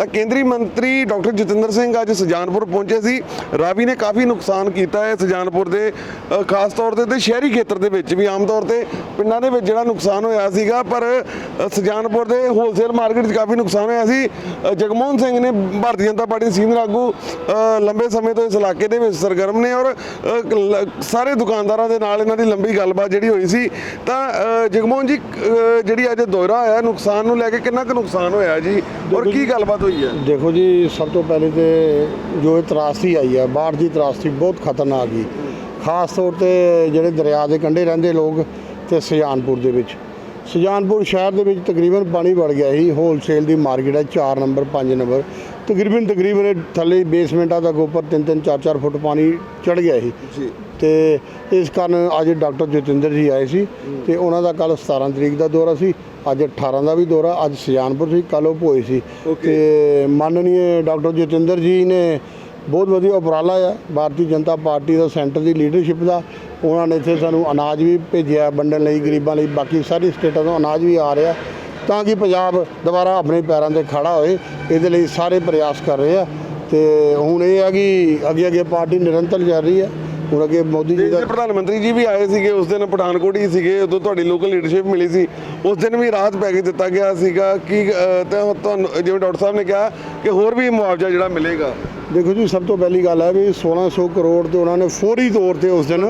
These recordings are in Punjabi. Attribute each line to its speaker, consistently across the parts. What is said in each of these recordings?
Speaker 1: ਤਾਂ ਕੇਂਦਰੀ ਮੰਤਰੀ ਡਾਕਟਰ ਜਤਿੰਦਰ ਸਿੰਘ ਅੱਜ ਸੁਜਾਨਪੁਰ ਪਹੁੰਚੇ ਸੀ। ਰਾਵੀ ਨੇ ਕਾਫੀ ਨੁਕਸਾਨ ਕੀਤਾ ਹੈ ਸੁਜਾਨਪੁਰ ਦੇ ਖਾਸ ਤੌਰ ਤੇ ਤੇ ਸ਼ਹਿਰੀ ਖੇਤਰ ਦੇ ਵਿੱਚ ਵੀ ਆਮ ਤੌਰ ਤੇ ਪਿੰਡਾਂ ਦੇ ਵਿੱਚ ਜਿਹੜਾ ਨੁਕਸਾਨ ਹੋਇਆ ਸੀਗਾ ਪਰ ਸੁਜਾਨਪੁਰ ਦੇ ਹੋਲਸੇਲ ਮਾਰਕੀਟ 'ਚ ਕਾਫੀ ਨੁਕਸਾਨ ਹੋਇਆ ਸੀ। ਜਗਮੋਹਨ ਸਿੰਘ ਨੇ ਭਾਰਤੀ ਜਨਤਾ ਪਾਰਟੀ ਦੇ ਸੀਨੀਅਰ ਆਗੂ ਲੰਬੇ ਸਮੇਂ ਤੋਂ ਇਸ ਇਲਾਕੇ ਦੇ ਵਿੱਚ ਸਰਗਰਮ ਨੇ ਔਰ ਸਾਰੇ ਦੁਕਾਨਦਾਰਾਂ ਦੇ ਨਾਲ ਇਹਨਾਂ ਦੀ ਲੰਬੀ ਗੱਲਬਾਤ ਜਿਹੜੀ ਹੋਈ ਸੀ। ਤਾਂ ਜਗਮੋਹਨ ਜੀ ਜਿਹੜੀ ਅੱਜ ਦੌਰਾ ਹੋਇਆ ਨੁਕਸਾਨ ਨੂੰ ਲੈ ਕੇ ਕਿੰਨਾ ਕੁ ਨੁਕਸਾਨ ਹੋਇਆ ਜੀ? ਔਰ ਕੀ ਗੱਲਬਾਤ ਹੋਈ ਹੈ?
Speaker 2: ਦੇਖੋ ਜੀ, ਸਭ ਤੋਂ ਪਹਿਲੇ ਤੇ ਜੋ ਇਹ ਤਰਾਸਦੀ ਆਈ ਹੈ, ਬਾੜ ਦੀ ਤਰਾਸਤੀ ਬਹੁਤ ਖਤਰਨਾਕ ਹੀ ਖਾਸ ਤੌਰ ਤੇ ਜਿਹੜੇ ਦਰਿਆ ਦੇ ਕੰਢੇ ਰਹਿੰਦੇ ਲੋਕ ਤੇ ਸੁਜਾਨਪੁਰ ਦੇ ਵਿੱਚ। ਸੁਜਾਨਪੁਰ ਸ਼ਹਿਰ ਦੇ ਵਿੱਚ ਤਕਰੀਬਨ ਪਾਣੀ ਵੜ ਗਿਆ ਸੀ। ਹੋਲਸੇਲ ਦੀ ਮਾਰਕੀਟ ਹੈ 4 ਨੰਬਰ 5 ਨੰਬਰ ਤਕਰੀਬਨ ਤਕਰੀਬਨ ਇਹ ਥੱਲੇ ਬੇਸਮੈਂਟਾਂ ਤੱਕ ਉੱਪਰ 3-3 4-4 ਫੁੱਟ ਪਾਣੀ ਚੜ ਗਿਆ ਸੀ।
Speaker 1: ਜੀ।
Speaker 2: ਤੇ ਇਸ ਕਾਰਨ ਅੱਜ ਡਾਕਟਰ ਜਤਿੰਦਰ ਜੀ ਆਏ ਸੀ ਤੇ ਉਹਨਾਂ ਦਾ ਕੱਲ 17 ਤਰੀਕ ਦਾ ਦੌਰਾ ਸੀ ਅੱਜ 18 ਦਾ ਵੀ ਦੌਰਾ ਅੱਜ ਸੁਜਾਨਪੁਰ ਸੀ ਕੱਲ ਉਹ ਭੋਏ ਸੀ. ਤੇ ਮਾਨਨੀय ਡਾਕਟਰ ਜਤਿੰਦਰ ਜੀ ਨੇ ਬਹੁਤ ਵਧੀਆ ਉਪਰਾਲਾ ਆ ਭਾਰਤੀ ਜਨਤਾ ਪਾਰਟੀ ਦਾ ਸੈਂਟਰ ਦੀ ਲੀਡਰਸ਼ਿਪ ਦਾ ਉਹਨਾਂ ਨੇ ਇੱਥੇ ਸਾਨੂੰ ਅਨਾਜ ਵੀ ਭੇਜਿਆ ਵੰਡਣ ਲਈ ਗਰੀਬਾਂ ਲਈ ਬਾਕੀ ਸਾਰੀ ਸਟੇਟਾਂ ਤੋਂ ਅਨਾਜ ਵੀ ਆ ਰਿਹਾ। ਤਾਂ ਕਿ ਪੰਜਾਬ ਦੁਬਾਰਾ ਆਪਣੇ ਪੈਰਾਂ ਤੇ ਖੜਾ ਹੋਏ ਇਹਦੇ ਲਈ ਸਾਰੇ ਪ੍ਰਯਾਸ ਕਰ ਰਹੇ ਆ। ਤੇ ਹੁਣ ਇਹ ਆ ਕਿ ਅੱਗੇ ਅੱਗੇ ਪਾਰਟੀ ਨਿਰੰਤਰ ਚੱਲ ਰਹੀ ਹੈ ਹੁਣ ਅੱਗੇ ਮੋਦੀ ਜੀ ਦਾ
Speaker 1: ਪ੍ਰਧਾਨ ਮੰਤਰੀ ਜੀ ਵੀ ਆਏ ਸੀਗੇ ਉਸ ਦਿਨ ਪਠਾਨਕੋਟ ਹੀ ਸੀਗੇ ਉਦੋਂ ਤੁਹਾਡੀ ਲੋਕਲ ਲੀਡਰਸ਼ਿਪ ਮਿਲੀ ਸੀ। ਉਸ ਦਿਨ ਵੀ ਰਾਹਤ ਪੈਕੇਜ ਦਿੱਤਾ ਗਿਆ ਸੀਗਾ ਕਿ ਤੁਹਾਨੂੰ ਜਿਵੇਂ ਡਾਕਟਰ ਸਾਹਿਬ ਨੇ ਕਿਹਾ ਕਿ ਹੋਰ ਵੀ ਮੁਆਵਜ਼ਾ ਜਿਹੜਾ ਮਿਲੇਗਾ।
Speaker 2: ਦੇਖੋ ਜੀ ਸਭ ਤੋਂ ਪਹਿਲੀ ਗੱਲ ਹੈ ਵੀ 1600 ਕਰੋੜ ਤੇ ਉਹਨਾਂ ਨੇ ਫੌਰੀ ਤੌਰ ਤੇ ਉਸ ਦਿਨ।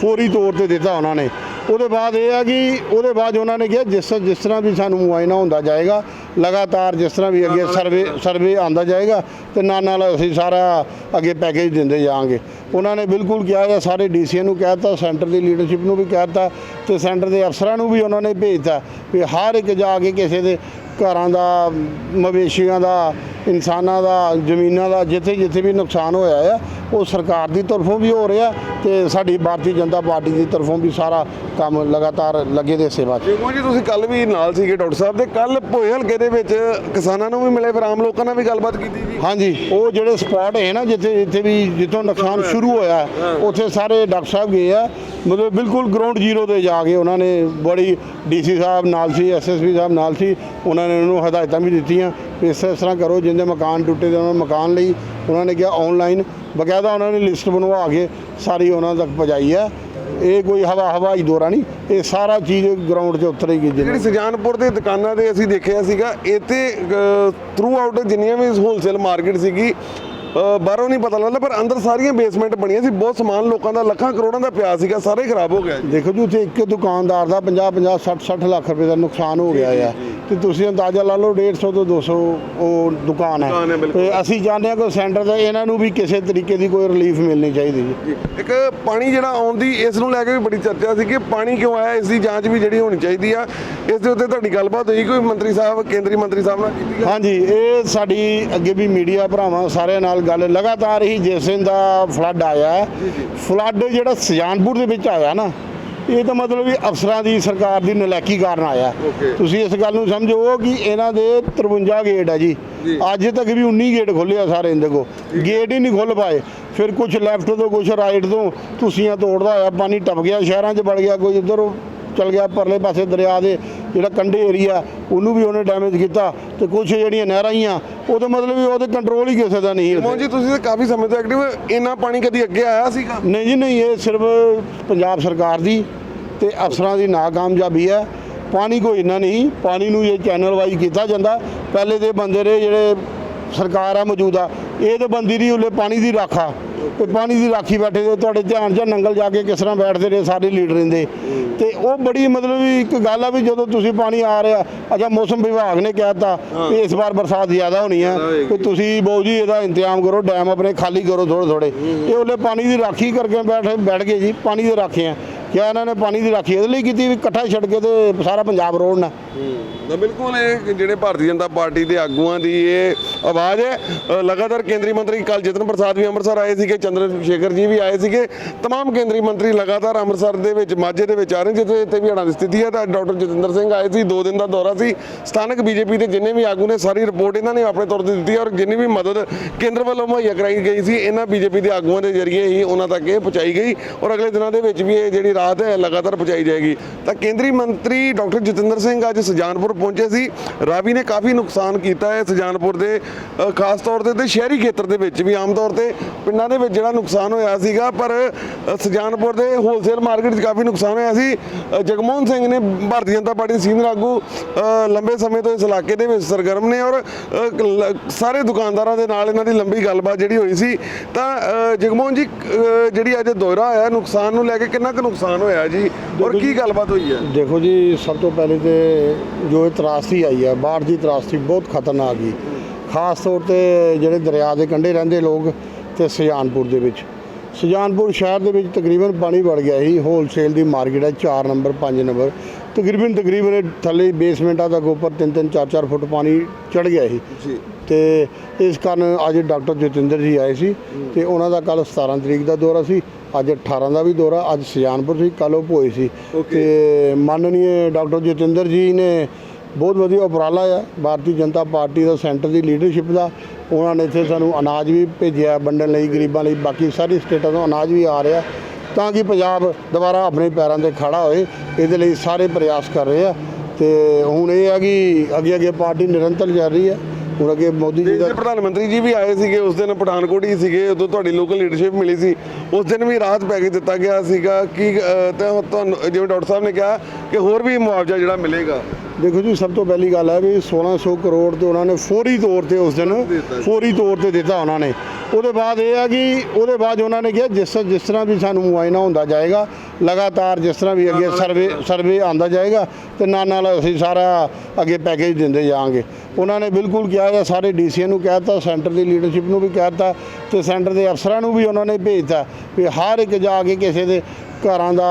Speaker 2: ਫੌਰੀ ਤੌਰ ਤੇ ਦਿੱਤਾ ਉਹਨਾਂ ਨੇ ਉਹਦੇ ਬਾਅਦ ਇਹ ਆ ਕਿ ਉਹਦੇ ਬਾਅਦ ਉਹਨਾਂ ਨੇ ਕਿਹਾ ਜਿਸ ਜਿਸ ਤਰ੍ਹਾਂ ਵੀ ਸਾਨੂੰ ਮੁਆਇਨਾ ਹੁੰਦਾ ਜਾਏਗਾ ਲਗਾਤਾਰ ਜਿਸ ਤਰ੍ਹਾਂ ਵੀ ਅੱਗੇ ਸਰਵੇ ਸਰਵੇ ਆਂਦਾ ਜਾਏਗਾ ਤੇ ਨਾਲ ਨਾਲ ਅਸੀਂ ਸਾਰਾ ਅੱਗੇ ਪੈਕੇਜ ਦਿੰਦੇ ਜਾਵਾਂਗੇ ਉਹਨਾਂ ਨੇ ਬਿਲਕੁਲ ਕਿਹਾ ਹੈ ਸਾਰੇ ਡੀਸੀਏ ਨੂੰ ਕਹਿਤਾ ਸੈਂਟਰ ਦੀ ਲੀਡਰਸ਼ਿਪ ਨੂੰ ਵੀ ਕਹਿਤਾ ਤੇ ਸੈਂਟਰ ਦੇ ਅਫਸਰਾਂ ਨੂੰ ਵੀ ਉਹਨਾਂ ਨੇ ਭੇਜਤਾ ਵੀ ਹਰ ਇੱਕ ਜਾ ਕੇ ਕਿਸੇ ਦੇ ਘਰਾਂ ਦਾ ਮਵੇਸ਼ੀਆਂ ਦਾ ਇਨਸਾਨਾਂ ਦਾ ਜ਼ਮੀਨਾਂ ਦਾ ਜਿੱਥੇ ਜਿੱਥੇ ਵੀ ਨੁਕਸਾਨ ਹੋਇਆ ਆ ਉਹ ਸਰਕਾਰ ਦੀ ਤਰਫੋਂ ਵੀ ਹੋ ਰਿਹਾ ਤੇ ਸਾਡੀ ਭਾਰਤੀ ਜਨਤਾ ਪਾਰਟੀ ਦੀ ਤਰਫੋਂ ਵੀ ਸਾਰਾ ਕੰਮ ਲਗਾਤਾਰ ਲੱਗੇ ਦੇ ਸੇਵਾ 'ਚ।
Speaker 1: ਜੀ ਤੁਸੀਂ ਕੱਲ ਵੀ ਨਾਲ ਸੀਗੇ ਡਾਕਟਰ ਸਾਹਿਬ ਦੇ। ਕੱਲ ਭੋਏ ਹਲਕੇ ਦੇ ਵਿੱਚ ਕਿਸਾਨਾਂ ਨੂੰ ਵੀ ਮਿਲੇ ਫਿਰ ਆਮ ਲੋਕਾਂ ਨਾਲ ਵੀ ਗੱਲਬਾਤ ਕੀਤੀ ਜੀ।
Speaker 2: ਹਾਂਜੀ ਉਹ ਜਿਹੜੇ ਸਪੌਟ ਹੈ ਨਾ ਜਿੱਥੇ ਜਿੱਥੇ ਵੀ ਜਿੱਥੋਂ ਨੁਕਸਾਨ ਸ਼ੁਰੂ ਹੋਇਆ ਉੱਥੇ ਸਾਰੇ ਡਾਕਟਰ ਸਾਹਿਬ ਗਏ ਆ। ਮਤਲਬ ਬਿਲਕੁਲ ਗਰਾਊਂਡ ਜ਼ੀਰੋ ਤੇ ਜਾ ਕੇ ਉਹਨਾਂ ਨੇ ਬੜੀ ਡੀਸੀ ਸਾਹਿਬ ਨਾਲ ਸੀ ਐਸਐਸਪੀ ਸਾਹਿਬ ਨਾਲ ਸੀ, ਉਹਨਾਂ ਨੇ ਉਹਨੂੰ ਹਦਾਇਤਾਂ ਵੀ ਦਿੱਤੀਆਂ ਵੀ ਇਸ ਇਸ ਤਰ੍ਹਾਂ ਕਰੋ ਜਿੰਦੇ ਮਕਾਨ ਟੁੱਟੇ ਦੇ ਉਹਨਾਂ ਮਕਾਨ ਲਈ, ਉਹਨਾਂ ਨੇ ਕਿਹਾ ਆਨਲਾਈਨ ਬਕਾਇਦਾ ਉਹਨਾਂ ਨੇ ਲਿਸਟ ਬਣਵਾ ਕੇ ਸਾਰੀ ਉਹਨਾਂ ਤੱਕ ਪਹੁੰਚਾਈ ਹੈ। ਇਹ ਕੋਈ ਹਵਾ ਹਵਾਈ ਦੌਰਾ ਨਹੀਂ, ਇਹ ਸਾਰਾ ਚੀਜ਼ ਗਰਾਊਂਡ 'ਤੇ ਉਤਰੇਗੀ
Speaker 1: ਜਿਹੜੀ ਸੁਜਾਨਪੁਰ ਦੇ ਦੁਕਾਨਾਂ ਤੇ ਅਸੀਂ ਦੇਖਿਆ ਸੀਗਾ ਇੱਥੇ ਥਰੂ ਆਊਟ ਜਿੰਨੀਆਂ ਵੀ ਹੋਲਸੇਲ ਮਾਰਕੀਟ ਸੀਗੀ ਬਾਹਰੋਂ ਨਹੀਂ ਪਤਾ ਲੱਗਦਾ ਪਰ ਅੰਦਰ ਸਾਰੀਆਂ ਬੇਸਮੈਂਟ ਬਣੀਆਂ ਸੀ ਬਹੁਤ ਸਮਾਨ ਲੋਕਾਂ ਦਾ ਲੱਖਾਂ ਕਰੋੜਾਂ ਦਾ ਪਿਆ ਸੀਗਾ ਸਾਰੇ ਖਰਾਬ ਹੋ ਗਿਆ
Speaker 2: ਦੇਖੋ ਜੀ ਉੱਥੇ ਇੱਕ ਦੁਕਾਨਦਾਰ ਦਾ 50 50 60 60 ਲੱਖ ਰੁਪਏ ਦਾ ਨੁਕਸਾਨ ਹੋ ਗਿਆ ਆ। ਤੇ ਤੁਸੀਂ ਅੰਦਾਜ਼ਾ ਲਾ ਲਓ 150 ਤੋਂ 200 ਉਹ ਦੁਕਾਨ ਹੈ।
Speaker 1: ਦੁਕਾਨ ਹੈ, ਬਿਲਕੁਲ।
Speaker 2: ਤੇ ਅਸੀਂ ਚਾਹੁੰਦੇ ਹਾਂ ਕਿ ਸੈਂਟਰ ਦਾ ਇਹਨਾਂ ਨੂੰ ਵੀ ਕਿਸੇ ਤਰੀਕੇ ਦੀ ਕੋਈ ਰਿਲੀਫ ਮਿਲਣੀ ਚਾਹੀਦੀ ਜੀ
Speaker 1: ਜੀ ਇੱਕ ਪਾਣੀ ਜਿਹੜਾ ਆਉਣ ਦੀ ਇਸ ਨੂੰ ਲੈ ਕੇ ਵੀ ਬੜੀ ਚਰਚਾ ਸੀ ਕਿ ਪਾਣੀ ਕਿਉਂ ਆਇਆ ਇਸ ਦੀ ਜਾਂਚ ਵੀ ਜਿਹੜੀ ਹੋਣੀ ਚਾਹੀਦੀ ਆ। ਇਸ ਦੇ ਉੱਤੇ ਤੁਹਾਡੀ ਗੱਲਬਾਤ ਹੋਈ ਕੋਈ ਮੰਤਰੀ ਸਾਹਿਬ ਕੇਂਦਰੀ ਮੰਤਰੀ ਸਾਹਿਬ ਨਾਲ ਕੀਤੀ
Speaker 2: ਹਾਂਜੀ ਇਹ ਸਾਡੀ ਅੱਗੇ ਵੀ ਮੀਡੀਆ ਭਰਾਵਾਂ ਸਾਰਿਆਂ ਨਾਲ ਗੱਲ ਲਗਾਤਾਰ ਹੀ ਜਿਸ ਦਿਨ ਦਾ ਫਲੱਡ ਆਇਆ। ਫਲੱਡ ਜਿਹੜਾ ਸੁਜਾਨਪੁਰ ਦੇ ਵਿੱਚ ਆਇਆ ਨਾ ਇਹ ਤਾਂ ਮਤਲਬ ਵੀ ਅਫਸਰਾਂ ਦੀ ਸਰਕਾਰ ਦੀ ਨਲਾਇਕੀ ਕਾਰਨ ਆਇਆ. ਤੁਸੀਂ ਇਸ ਗੱਲ ਨੂੰ ਸਮਝੋ ਕਿ ਇਹਨਾਂ ਦੇ 53 ਗੇਟ ਆ ਜੀ। ਅੱਜ ਤੱਕ ਵੀ 19 ਗੇਟ ਖੋਲ੍ਹੇ ਆ ਸਾਰੇ ਇਹਦੇ ਕੋ ਗੇਟ ਹੀ ਨਹੀਂ ਖੁੱਲ ਪਾਏ। ਫਿਰ ਕੁਝ ਲੈਫਟ ਤੋਂ ਕੁਝ ਰਾਈਟ ਤੋਂ ਤੁਸੀਆਂ ਤੋੜਦਾ ਹੋਇਆ ਪਾਣੀ ਟੱਪ ਗਿਆ ਸ਼ਹਿਰਾਂ 'ਚ ਵੜ ਗਿਆ ਕੋਈ ਇੱਧਰ ਚਲ ਗਿਆ ਪਰਲੇ ਪਾਸੇ ਦਰਿਆ ਦੇ ਜਿਹੜਾ ਕੰਢੇ ਏਰੀਆ ਉਹਨੂੰ ਵੀ ਉਹਨੇ ਡੈਮੇਜ ਕੀਤਾ ਤੇ ਕੁਝ ਜਿਹੜੀਆਂ ਨਹਿਰਾਂ ਹੀ ਆ ਉਹ ਤਾਂ ਮਤਲਬ ਵੀ ਉਹਦੇ ਕੰਟਰੋਲ ਹੀ ਕਿਸੇ ਦਾ ਨਹੀਂ
Speaker 1: ਮੋਹਨ ਜੀ ਤੁਸੀਂ ਤਾਂ ਕਾਫੀ ਸਮੇਂ ਤੋਂ ਐਕਟਿਵ ਇੰਨਾ ਪਾਣੀ ਕਦੀ ਅੱਗੇ ਆਇਆ ਸੀਗਾ?
Speaker 2: ਨਹੀਂ ਜੀ ਨਹੀਂ ਇਹ ਸਿਰਫ ਪੰਜਾਬ ਸਰਕਾਰ ਦੀ ਤੇ ਅਫਸਰਾਂ ਦੀ ਨਾਕਾਮਯਾਬੀ ਹੈ। ਪਾਣੀ ਕੋਈ ਇੰਨਾ ਨਹੀਂ ਪਾਣੀ ਨੂੰ ਇਹ ਚੈਨਲ ਵਾਈਜ਼ ਕੀਤਾ ਜਾਂਦਾ ਪਹਿਲੇ ਦੇ ਬੰਦੇ ਰਹੇ ਜਿਹੜੇ ਸਰਕਾਰ ਆ ਮੌਜੂਦਾ ਇਹ ਤਾਂ ਬੰਦੀ ਦੀ ਉਹਲੇ ਪਾਣੀ ਦੀ ਰਾਖਾ। ਤੇ ਪਾਣੀ ਦੀ ਰਾਖੀ ਬੈਠੇ ਤੇ ਤੁਹਾਡੇ ਧਿਆਨ 'ਚ ਆ ਨੰਗਲ ਜਾ ਕੇ ਕਿਸ ਤਰ੍ਹਾਂ ਬੈਠਦੇ ਰਹੇ ਸਾਰੇ ਲੀਡਰ ਰਹਿੰਦੇ ਤੇ ਉਹ ਬੜੀ ਮਤਲਬ ਵੀ ਇੱਕ ਗੱਲ ਆ ਵੀ ਜਦੋਂ ਤੁਸੀਂ ਪਾਣੀ ਆ ਰਿਹਾ ਅੱਛਾ ਮੌਸਮ ਵਿਭਾਗ ਨੇ ਕਹਿਤਾ ਕਿ ਇਸ ਵਾਰ ਬਰਸਾਤ ਜ਼ਿਆਦਾ ਹੋਣੀ ਹੈ ਕਿ ਤੁਸੀਂ ਬਹੁ ਜੀ ਇਹਦਾ ਇੰਤਜ਼ਾਮ ਕਰੋ ਡੈਮ ਆਪਣੇ ਖਾਲੀ ਕਰੋ ਥੋੜੇ ਥੋੜੇ ਇਹ ਉਹਲੇ ਪਾਣੀ ਦੀ ਰਾਖੀ ਕਰਕੇ ਬੈਠ ਬੈਠ ਗਏ ਜੀ ਪਾਣੀ ਦੇ ਰਾਖੇ ਆ। ਕਿਆ ਇਹਨਾਂ ਨੇ ਪਾਣੀ ਦੀ ਰਾਖੀ ਇਹਦੇ ਲਈ ਕੀਤੀ ਵੀ ਇਕੱਠਾ ਛੱਡ ਕੇ ਤੇ ਸਾਰਾ ਪੰਜਾਬ ਰੋੜਨਾ
Speaker 1: ਤਾਂ ਬਿਲਕੁਲ ਇਹ ਜਿਹੜੇ ਭਾਰਤੀ ਜਨਤਾ ਪਾਰਟੀ ਦੇ ਆਗੂਆਂ ਦੀ ਇਹ ਆਵਾਜ਼ ਹੈ ਅ, ਲਗਾਤਾਰ ਕੇਂਦਰੀ ਮੰਤਰੀ ਕੱਲ ਜਤਨ ਪ੍ਰਸਾਦ ਵੀ ਅੰਮ੍ਰਿਤਸਰ ਆਏ ਸੀਗੇ ਚੰਦਰ ਸ਼ੇਖਰ ਜੀ ਵੀ ਆਏ ਸੀਗੇ तमाम ਕੇਂਦਰੀ ਮੰਤਰੀ ਲਗਾਤਾਰ ਅੰਮ੍ਰਿਤਸਰ ਦੇ ਵਿੱਚ ਮਾਝੇ ਦੇ ਵਿੱਚ ਆ ਰਹੇ ਜਿੱਥੇ ਇੱਥੇ ਵੀ ਹੜ੍ਹਾਂ ਦੀ ਸਥਿਤੀ ਹੈ ਤਾਂ ਡਾਕਟਰ ਜਤਿੰਦਰ ਸਿੰਘ ਆਏ ਸੀ ਦੋ ਦਿਨ ਦਾ ਦੌਰਾ ਸੀ ਸਥਾਨਕ ਬੀਜੇਪੀ ਦੇ ਜਿੰਨੇ ਵੀ ਆਗੂ ਨੇ ਸਾਰੀ ਰਿਪੋਰਟ ਇਹਨਾਂ ਨੇ ਆਪਣੇ ਤੌਰ ਤੇ ਦਿੱਤੀ ਹੈ ਔਰ ਜਿੰਨੀ ਵੀ ਮਦਦ ਕੇਂਦਰ ਵੱਲੋਂ ਮੁਹੱਈਆ ਕਰਾਈ ਗਈ ਸੀ ਇਹਨਾਂ ਬੀਜੇਪੀ ਦੇ ਆਗੂਆਂ ਦੇ ਜ਼ਰੀਏ ਹੀ ਉਹਨਾਂ ਤੱਕ ਇਹ ਪਹੁੰਚਾਈ ਗਈ ਔਰ ਅਗਲੇ ਦਿਨਾਂ ਦੇ ਵਿੱਚ ਵੀ ਇਹ ਜਿਹੜੀ ਰਾਹਤ ਹੈ ਲਗਾਤਾਰ ਪਹੁੰਚਾਈ ਜਾਏਗੀ। ਤਾਂ ਕੇਂਦਰੀ ਮੰਤਰੀ ਡਾਕਟਰ ਜਤਿੰਦਰ ਸਿੰਘ ਅੱਜ ਸੁਜਾਨਪੁਰ ਪਹੁੰਚੇ ਸੀ। ਰਾਵੀ ਨੇ ਕਾਫੀ ਨੁਕਸਾਨ ਕੀਤਾ ਹੈ ਸੁਜਾਨਪੁਰ ਦੇ ਖਾਸ ਤੌਰ ਤੇ ਤੇ ਸ਼ਹਿਰੀ ਖੇਤਰ ਦੇ ਵਿੱਚ ਵੀ ਆਮ ਤੌਰ ਤੇ ਪਿੰਡਾਂ ਦੇ ਵਿੱਚ ਜਿਹੜਾ ਨੁਕਸਾਨ ਹੋਇਆ ਸੀਗਾ ਪਰ ਅ, ਸੁਜਾਨਪੁਰ ਦੇ ਹੋਲਸੇਲ ਮਾਰਕੀਟ 'ਚ ਕਾਫੀ ਨੁਕਸਾਨ ਹੋਇਆ ਸੀ। ਜਗਮੋਹਨ ਸਿੰਘ ਨੇ ਭਾਰਤੀ ਜਨਤਾ ਪਾਰਟੀ ਦੇ ਸੀਨੀਅਰ ਆਗੂ ਲੰਬੇ ਸਮੇਂ ਤੋਂ ਇਸ ਇਲਾਕੇ ਦੇ ਵਿੱਚ ਸਰਗਰਮ ਨੇ ਔਰ ਸਾਰੇ ਦੁਕਾਨਦਾਰਾਂ ਦੇ ਨਾਲ ਇਹਨਾਂ ਦੀ ਲੰਬੀ ਗੱਲਬਾਤ ਜਿਹੜੀ ਹੋਈ ਸੀ। ਤਾਂ ਜਗਮੋਹਨ ਜੀ ਜਿਹੜੀ ਅੱਜ ਦੌਰਾ ਆਇਆ ਨੁਕਸਾਨ ਨੂੰ ਲੈ ਕੇ ਕਿੰਨਾ ਕੁ ਨੁਕਸਾਨ ਹੋਇਆ ਜੀ। ਔਰ ਕੀ ਗੱਲਬਾਤ ਹੋਈ ਹੈ?
Speaker 2: ਦੇਖੋ ਜੀ ਸਭ ਤੋਂ ਪਹਿਲੇ ਤੇ ਜੋ ਇਹ ਤਰਾਸਦੀ ਆਈ ਹੈ ਬਾੜ ਦੀ ਤਰਾਸਦੀ ਬਹੁਤ ਖਤਰਨਾਕ ਹੀ ਖਾਸ ਤੌਰ ਤੇ ਜਿਹੜੇ ਦਰਿਆ ਦੇ ਕੰਢੇ ਰਹਿੰਦੇ ਲੋਕ ਤੇ ਸੁਜਾਨਪੁਰ ਦੇ ਵਿੱਚ। ਸੁਜਾਨਪੁਰ ਸ਼ਹਿਰ ਦੇ ਵਿੱਚ ਤਕਰੀਬਨ ਪਾਣੀ ਵੜ ਗਿਆ ਸੀ। ਹੋਲਸੇਲ ਦੀ ਮਾਰਕੀਟ ਹੈ 4 ਨੰਬਰ 5 ਨੰਬਰ ਤਕਰੀਬਨ ਤਕਰੀਬਨ ਥੱਲੇ ਬੇਸਮੈਂਟਾਂ ਤੱਕ ਉੱਪਰ 3-3 4-4 ਫੁੱਟ ਪਾਣੀ ਚੜ ਗਿਆ ਸੀ।
Speaker 1: ਜੀ।
Speaker 2: ਤੇ ਇਸ ਕਾਰਨ ਅੱਜ ਡਾਕਟਰ ਜਤਿੰਦਰ ਜੀ ਆਏ ਸੀ ਤੇ ਉਹਨਾਂ ਦਾ ਕੱਲ 17 ਤਰੀਕ ਦਾ ਦੌਰਾ ਸੀ ਅੱਜ 18 ਦਾ ਵੀ ਦੌਰਾ ਅੱਜ ਸੁਜਾਨਪੁਰ ਸੀ ਕੱਲ ਉਹ ਭੋਏ ਸੀ. ਤੇ ਮਾਨਨੀय ਡਾਕਟਰ ਜਤਿੰਦਰ ਜੀ ਨੇ ਬਹੁਤ ਵਧੀਆ ਉਪਰਾਲਾ ਆ ਭਾਰਤੀ ਜਨਤਾ ਪਾਰਟੀ ਦਾ ਸੈਂਟਰ ਦੀ ਲੀਡਰਸ਼ਿਪ ਦਾ ਉਹਨਾਂ ਨੇ ਇੱਥੇ ਸਾਨੂੰ ਅਨਾਜ ਵੀ ਭੇਜਿਆ ਵੰਡਣ ਲਈ ਗਰੀਬਾਂ ਲਈ ਬਾਕੀ ਸਾਰੀ ਸਟੇਟਾਂ ਤੋਂ ਅਨਾਜ ਵੀ ਆ ਰਿਹਾ। ਤਾਂ ਕਿ ਪੰਜਾਬ ਦੁਬਾਰਾ ਆਪਣੇ ਪੈਰਾਂ ਤੇ ਖੜਾ ਹੋਏ ਇਹਦੇ ਲਈ ਸਾਰੇ ਪ੍ਰਯਾਸ ਕਰ ਰਹੇ ਆ। ਤੇ ਹੁਣ ਇਹ ਆ ਕਿ ਅੱਗੇ ਅੱਗੇ ਪਾਰਟੀ ਨਿਰੰਤਰ ਚੱਲ ਰਹੀ ਹੈ ਹੁਣ ਅੱਗੇ ਮੋਦੀ ਜੀ ਦਾ
Speaker 1: ਪ੍ਰਧਾਨ ਮੰਤਰੀ ਜੀ ਵੀ ਆਏ ਸੀਗੇ ਉਸ ਦਿਨ ਪਠਾਨਕੋਟ ਹੀ ਸੀਗੇ ਉਦੋਂ ਤੁਹਾਡੀ ਲੋਕਲ ਲੀਡਰਸ਼ਿਪ ਮਿਲੀ ਸੀ। ਉਸ ਦਿਨ ਵੀ ਰਾਹਤ ਪੈਕੇਜ ਦਿੱਤਾ ਗਿਆ ਸੀਗਾ ਕਿ ਤੁਹਾਨੂੰ ਜਿਵੇਂ ਡਾਕਟਰ ਸਾਹਿਬ ਨੇ ਕਿਹਾ ਕਿ ਹੋਰ ਵੀ ਮੁਆਵਜ਼ਾ ਜਿਹੜਾ ਮਿਲੇਗਾ।
Speaker 2: ਦੇਖੋ ਜੀ ਸਭ ਤੋਂ ਪਹਿਲੀ ਗੱਲ ਹੈ ਵੀ 1600 ਕਰੋੜ ਤੇ ਉਹਨਾਂ ਨੇ ਫੌਰੀ ਤੌਰ ਤੇ ਉਸ ਦਿਨ
Speaker 1: ਜੀ।
Speaker 2: ਫੌਰੀ ਤੌਰ ਤੇ ਦਿੱਤਾ ਉਹਨਾਂ ਨੇ। ਉਹਦੇ ਬਾਅਦ ਇਹ ਆ ਕਿ ਉਹਦੇ ਬਾਅਦ ਉਹਨਾਂ ਨੇ ਕਿਹਾ ਜਿਸ ਜਿਸ ਤਰ੍ਹਾਂ ਵੀ ਸਾਨੂੰ ਮੁਆਇਨਾ ਹੁੰਦਾ ਜਾਏਗਾ, ਲਗਾਤਾਰ ਜਿਸ ਤਰ੍ਹਾਂ ਵੀ ਅੱਗੇ ਸਰਵੇ ਸਰਵੇ ਆਂਦਾ ਜਾਏਗਾ ਤੇ ਨਾਲ ਨਾਲ ਅਸੀਂ ਸਾਰਾ ਅੱਗੇ ਪੈਕੇਜ ਦਿੰਦੇ ਜਾਵਾਂਗੇ। ਉਹਨਾਂ ਨੇ ਬਿਲਕੁਲ ਕਿਹਾ ਹੈ ਸਾਰੇ ਡੀਸੀਆਂ ਨੂੰ ਕਹਿਤਾ ਸੈਂਟਰ ਦੀ ਲੀਡਰਸ਼ਿਪ ਨੂੰ ਵੀ ਕਹਿਤਾ ਤੇ ਸੈਂਟਰ ਦੇ ਅਫਸਰਾਂ ਨੂੰ ਵੀ ਉਹਨਾਂ ਨੇ ਭੇਜਤਾ ਵੀ ਹਰ ਇੱਕ ਜਾ ਕੇ ਕਿਸੇ ਦੇ ਘਰਾਂ ਦਾ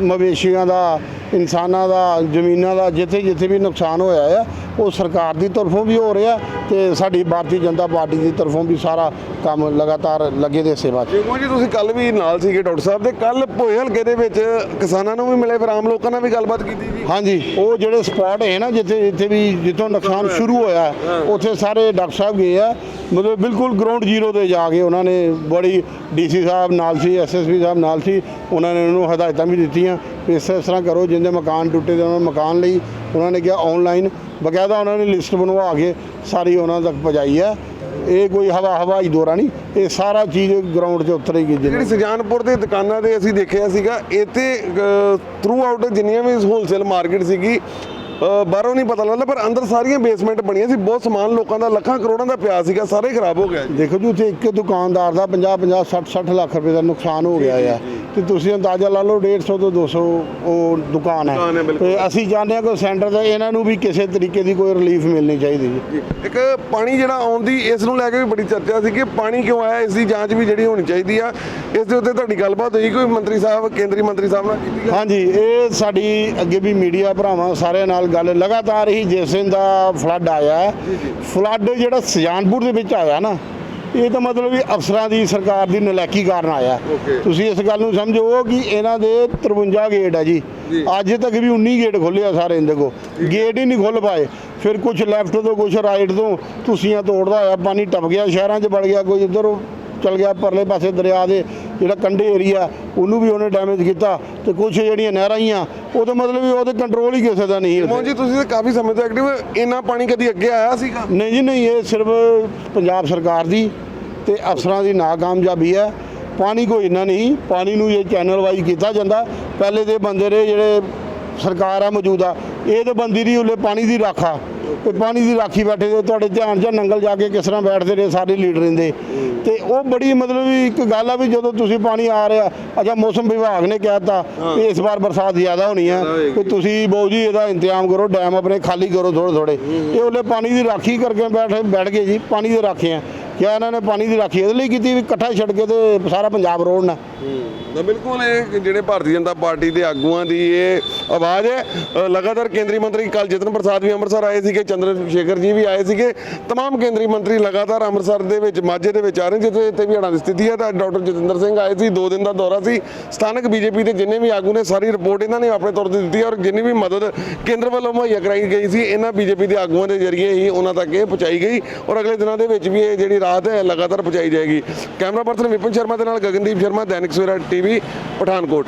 Speaker 2: ਮਵੇਸ਼ੀਆਂ ਦਾ ਇਨਸਾਨਾਂ ਦਾ ਜ਼ਮੀਨਾਂ ਦਾ ਜਿੱਥੇ ਜਿੱਥੇ ਵੀ ਨੁਕਸਾਨ ਹੋਇਆ ਆ ਉਹ ਸਰਕਾਰ ਦੀ ਤਰਫੋਂ ਵੀ ਹੋ ਰਿਹਾ ਤੇ ਸਾਡੀ ਭਾਰਤੀ ਜਨਤਾ ਪਾਰਟੀ ਦੀ ਤਰਫੋਂ ਵੀ ਸਾਰਾ ਕੰਮ ਲਗਾਤਾਰ ਲੱਗੇ ਦੇ ਸੇਵਾ 'ਚ।
Speaker 1: ਜਿਵੇਂ ਜੀ ਤੁਸੀਂ ਕੱਲ ਵੀ ਨਾਲ ਸੀਗੇ ਡਾਕਟਰ ਸਾਹਿਬ ਦੇ ਕੱਲ ਭੋਏ ਹਲਕੇ ਦੇ ਵਿੱਚ ਕਿਸਾਨਾਂ ਨੂੰ ਵੀ ਮਿਲੇ ਫਿਰ ਆਮ ਲੋਕਾਂ ਨਾਲ ਵੀ ਗੱਲਬਾਤ ਕੀਤੀ ਜੀ?
Speaker 2: ਹਾਂਜੀ ਉਹ ਜਿਹੜੇ ਸਪੌਟ ਹੈ ਨਾ ਜਿੱਥੇ ਜਿੱਥੇ ਵੀ ਜਿੱਥੋਂ ਨੁਕਸਾਨ ਸ਼ੁਰੂ ਹੋਇਆ ਉੱਥੇ ਸਾਰੇ ਡਾਕਟਰ ਸਾਹਿਬ ਗਏ ਆ ਮਤਲਬ ਬਿਲਕੁਲ ਗਰਾਊਂਡ ਜ਼ੀਰੋ ਤੇ ਜਾ ਕੇ ਉਹਨਾਂ ਨੇ ਬੜੀ ਡੀਸੀ ਸਾਹਿਬ ਨਾਲ ਸੀ ਐਸਐਸਪੀ ਸਾਹਿਬ ਨਾਲ ਸੀ, ਉਹਨਾਂ ਨੇ ਉਹਨੂੰ ਹਦਾਇਤਾਂ ਵੀ ਦਿੱਤੀਆਂ ਵੀ ਇਸ ਤਰ੍ਹਾਂ ਕਰੋ, ਜਿੰਦੇ ਮਕਾਨ ਟੁੱਟੇ ਤੇ ਉਹਨਾਂ ਨੂੰ ਮਕਾਨ ਲਈ, ਉਹਨਾਂ ਨੇ ਕਿਹਾ ਆਨਲਾਈਨ ਬਕਾਇਦਾ ਉਹਨਾਂ ਨੇ ਲਿਸਟ ਬਣਵਾ ਕੇ ਸਾਰੀ ਉਹਨਾਂ ਤੱਕ ਪਹੁੰਚਾਈ ਹੈ। ਇਹ ਕੋਈ ਹਵਾ, ਹਵਾਈ ਦੌਰਾ ਨਹੀਂ, ਇਹ ਸਾਰਾ ਚੀਜ਼ ਗਰਾਊਂਡ 'ਤੇ ਉਤਰੇਗੀ
Speaker 1: ਜਿਹੜੀ ਸੁਜਾਨਪੁਰ ਦੇ ਦੁਕਾਨਾਂ ਦੇ ਅਸੀਂ ਦੇਖਿਆ ਸੀਗਾ ਇੱਥੇ ਥਰੂ ਆਊਟ ਜਿੰਨੀਆਂ ਵੀ ਹੋਲਸੇਲ ਮਾਰਕੀਟ ਸੀਗੀ ਬਾਹਰੋਂ ਨਹੀਂ ਪਤਾ ਲੱਗਦਾ ਪਰ ਅੰਦਰ ਸਾਰੀਆਂ ਬੇਸਮੈਂਟ ਬਣੀਆਂ ਸੀ। ਬਹੁਤ ਸਮਾਨ ਲੋਕਾਂ ਦਾ ਲੱਖਾਂ ਕਰੋੜਾਂ ਦਾ ਪਿਆ ਸੀਗਾ ਸਾਰੇ ਖਰਾਬ ਹੋ ਗਿਆ
Speaker 2: ਦੇਖੋ ਜੀ ਉੱਥੇ ਇੱਕ ਦੁਕਾਨਦਾਰ ਦਾ 50 50 60 60 ਲੱਖ ਰੁਪਏ ਦਾ ਨੁਕਸਾਨ ਹੋ ਗਿਆ ਆ। ਤੇ ਤੁਸੀਂ ਅੰਦਾਜ਼ਾ ਲਾ ਲਓ 150 ਤੋਂ 200 ਉਹ ਦੁਕਾਨ
Speaker 1: ਹੈ।
Speaker 2: ਤੇ ਅਸੀਂ ਚਾਹੁੰਦੇ ਹਾਂ ਕਿ ਸੈਂਟਰ ਦਾ ਇਹਨਾਂ ਨੂੰ ਵੀ ਕਿਸੇ ਤਰੀਕੇ ਦੀ ਕੋਈ ਰਿਲੀਫ ਮਿਲਣੀ ਚਾਹੀਦੀ ਜੀ।
Speaker 1: ਇੱਕ ਪਾਣੀ ਜਿਹੜਾ ਆਉਣ ਦੀ ਇਸ ਨੂੰ ਲੈ ਕੇ ਵੀ ਬੜੀ ਚਰਚਾ ਸੀ ਕਿ ਪਾਣੀ ਕਿਉਂ ਆਇਆ ਇਸ ਦੀ ਜਾਂਚ ਵੀ ਜਿਹੜੀ ਹੋਣੀ ਚਾਹੀਦੀ ਆ। ਇਸ ਦੇ ਉੱਤੇ ਤੁਹਾਡੀ ਗੱਲਬਾਤ ਹੋਈ ਕੋਈ ਮੰਤਰੀ ਸਾਹਿਬ ਕੇਂਦਰੀ ਮੰਤਰੀ ਸਾਹਿਬ ਨਾਲ ਕੀਤੀ?
Speaker 2: ਹਾਂਜੀ ਇਹ ਸਾਡੀ ਅੱਗੇ ਵੀ ਮੀਡੀਆ ਭਰਾਵਾਂ ਸਾਰਿਆਂ ਨਾਲ ਗੱਲ ਲਗਾਤਾਰ ਹੀ ਜਿਸ ਦਿਨ ਦਾ ਫਲੱਡ ਆਇਆ ਫਲੱਡ ਜਿਹੜਾ ਸੁਜਾਨਪੁਰ ਦੇ ਵਿੱਚ ਆਇਆ ਨਾ ਇਹ ਤਾਂ ਮਤਲਬ ਵੀ ਅਫਸਰਾਂ ਦੀ ਸਰਕਾਰ ਦੀ ਨਲਾਇਕੀ ਕਾਰਨ ਆਇਆ. ਤੁਸੀਂ ਇਸ ਗੱਲ ਨੂੰ ਸਮਝੋ ਕਿ ਇਹਨਾਂ ਦੇ 53 ਗੇਟ ਹੈ ਜੀ। ਅੱਜ ਤੱਕ ਵੀ 19 ਗੇਟ ਖੋਲੇ ਆ ਸਾਰੇ ਇਹਦੇ ਕੋ ਗੇਟ ਹੀ। ਨਹੀਂ ਖੁੱਲ ਪਾਏ। ਫਿਰ ਕੁਝ ਲੈਫਟ ਤੋਂ ਕੁਝ ਰਾਈਟ ਤੋਂ ਤੁਸੀਆਂ ਤੋੜਦਾ ਹੋਇਆ ਪਾਣੀ ਟੱਪ ਗਿਆ ਸ਼ਹਿਰਾਂ 'ਚ ਵੜ ਗਿਆ ਕੋਈ ਇੱਧਰ ਚਲ ਗਿਆ ਪਰਲੇ ਪਾਸੇ ਦਰਿਆ ਦੇ ਜਿਹੜਾ ਕੰਢੇ ਏਰੀਆ ਉਹਨੂੰ ਵੀ ਉਹਨੇ ਡੈਮੇਜ ਕੀਤਾ ਤੇ ਕੁਝ ਜਿਹੜੀਆਂ ਨਹਿਰਾਂ ਹੀ ਆ ਉਹ ਤਾਂ ਮਤਲਬ ਵੀ ਉਹਦੇ ਕੰਟਰੋਲ ਹੀ ਕਿਸੇ ਦਾ ਨਹੀਂ
Speaker 1: ਮੋਹਨ। ਜੀ ਤੁਸੀਂ ਤਾਂ ਕਾਫੀ ਸਮੇਂ ਤੋਂ ਐਕਟਿਵ ਇੰਨਾ ਪਾਣੀ ਕਦੀ ਅੱਗੇ ਆਇਆ ਸੀਗਾ
Speaker 2: ਨਹੀਂ ਜੀ ਨਹੀਂ ਇਹ ਸਿਰਫ ਪੰਜਾਬ ਸਰਕਾਰ ਦੀ ਤੇ ਅਫਸਰਾਂ ਦੀ ਨਾਕਾਮਯਾਬੀ ਹੈ ਪਾਣੀ ਕੋਈ ਇੰਨਾ ਨਹੀਂ ਪਾਣੀ ਨੂੰ ਜੇ ਚੈਨਲ ਵਾਈਜ਼ ਕੀਤਾ ਜਾਂਦਾ ਪਹਿਲੇ ਦੇ ਬੰਦੇ ਰਹੇ ਜਿਹੜੇ ਸਰਕਾਰ ਆ ਮੌਜੂਦਾ ਇਹ ਤਾਂ ਬੰਦੀ ਦੀ ਉੱਲੇ ਪਾਣੀ ਦੀ ਰਾਖਾ ਤੇ ਪਾਣੀ ਦੀ ਰਾਖੀ ਬੈਠੇ ਤੇ ਤੁਹਾਡੇ ਧਿਆਨ 'ਚ ਨੰਗਲ ਜਾ ਕੇ ਕਿਸ ਤਰ੍ਹਾਂ ਬੈਠਦੇ ਰਹੇ ਸਾਰੇ ਲੀਡਰ ਰਹਿੰਦੇ ਤੇ ਉਹ ਬੜੀ ਮਤਲਬ ਇੱਕ ਗੱਲ ਆ ਵੀ ਜਦੋਂ ਤੁਸੀਂ ਪਾਣੀ ਆ ਰਿਹਾ ਅੱਛਾ ਮੌਸਮ ਵਿਭਾਗ ਨੇ ਕਹਿਤਾ ਵੀ ਇਸ ਵਾਰ ਬਰਸਾਤ ਜ਼ਿਆਦਾ ਹੋਣੀ ਆ। ਵੀ ਤੁਸੀਂ ਬਾਊ ਜੀ ਇਹਦਾ ਇੰਤਜ਼ਾਮ ਕਰੋ ਡੈਮ ਆਪਣੇ ਖਾਲੀ ਕਰੋ ਥੋੜੇ ਥੋੜੇ ਇਹ ਉਹਲੇ ਪਾਣੀ ਦੀ ਰਾਖੀ ਕਰਕੇ ਬੈਠੇ ਬੈਠ ਗਏ ਜੀ ਪਾਣੀ ਦੇ ਰਾਖੇ ਆ। ਕਿਆ ਇਹਨਾਂ ਨੇ ਪਾਣੀ ਦੀ ਰਾਖੀ ਇਹਦੇ ਲਈ ਕੀਤੀ ਵੀ ਇਕੱਠਾ ਛੱਡ ਕੇ ਤੇ ਸਾਰਾ ਪੰਜਾਬ ਰੋੜਨਾ
Speaker 1: ਤਾਂ ਬਿਲਕੁਲ ਇਹ ਜਿਹੜੇ ਭਾਰਤੀ ਜਨਤਾ ਪਾਰਟੀ ਦੇ ਆਗੂਆਂ ਦੀ ਇਹ ਆਵਾਜ਼ ਹੈ ਅ, ਲਗਾਤਾਰ ਕੇਂਦਰੀ ਮੰਤਰੀ ਕੱਲ ਜਤਨ ਪ੍ਰਸਾਦ ਵੀ ਅੰਮ੍ਰਿਤਸਰ ਆਏ ਸੀਗੇ ਚੰਦਰ ਸ਼ੇਖਰ ਜੀ ਵੀ ਆਏ ਸੀਗੇ तमाम ਕੇਂਦਰੀ ਮੰਤਰੀ ਲਗਾਤਾਰ ਅੰਮ੍ਰਿਤਸਰ ਦੇ ਵਿੱਚ ਮਾਝੇ ਦੇ ਵਿੱਚ ਆ ਰਹੇ ਜਿੱਥੇ ਇੱਥੇ ਵੀ ਹੜ੍ਹਾਂ ਦੀ ਸਥਿਤੀ ਹੈ ਤਾਂ ਡਾਕਟਰ ਜਤਿੰਦਰ ਸਿੰਘ ਆਏ ਸੀ ਦੋ ਦਿਨ ਦਾ ਦੌਰਾ ਸੀ ਸਥਾਨਕ ਬੀਜੇਪੀ ਦੇ ਜਿੰਨੇ ਵੀ ਆਗੂ ਨੇ ਸਾਰੀ ਰਿਪੋਰਟ ਇਹਨਾਂ ਨੇ ਆਪਣੇ ਤੌਰ ਤੇ ਦਿੱਤੀ ਹੈ ਔਰ ਜਿੰਨੀ ਵੀ ਮਦਦ ਕੇਂਦਰ ਵੱਲੋਂ ਮੁਹੱਈਆ ਕਰਾਈ ਗਈ ਸੀ ਇਹਨਾਂ ਬੀਜੇਪੀ ਦੇ ਆਗੂਆਂ ਦੇ ਜ਼ਰੀਏ ਹੀ ਉਹਨਾਂ ਤੱਕ ਇਹ ਪਹੁੰਚਾਈ ਗਈ ਔਰ ਅਗਲੇ ਦਿਨਾਂ ਦੇ ਵਿੱਚ ਵੀ ਇਹ ਜਿਹੜੀ ਰਾਹਤ ਹੈ ਲਗਾਤਾਰ ਪਹੁੰਚਾਈ ਜਾਏਗੀ। ਕੈਮਰਾ ਪਰਸਨ ਵਿਪਨ ਸ਼ਰਮਾ ਦੇ ਨਾਲ ਗਗਨਦੀਪ ਸ਼ਰਮਾ, ਦੈਨਿਕ ਸਵੇਰਾ ਟੀਵੀ, ਪਠਾਨਕੋਟ।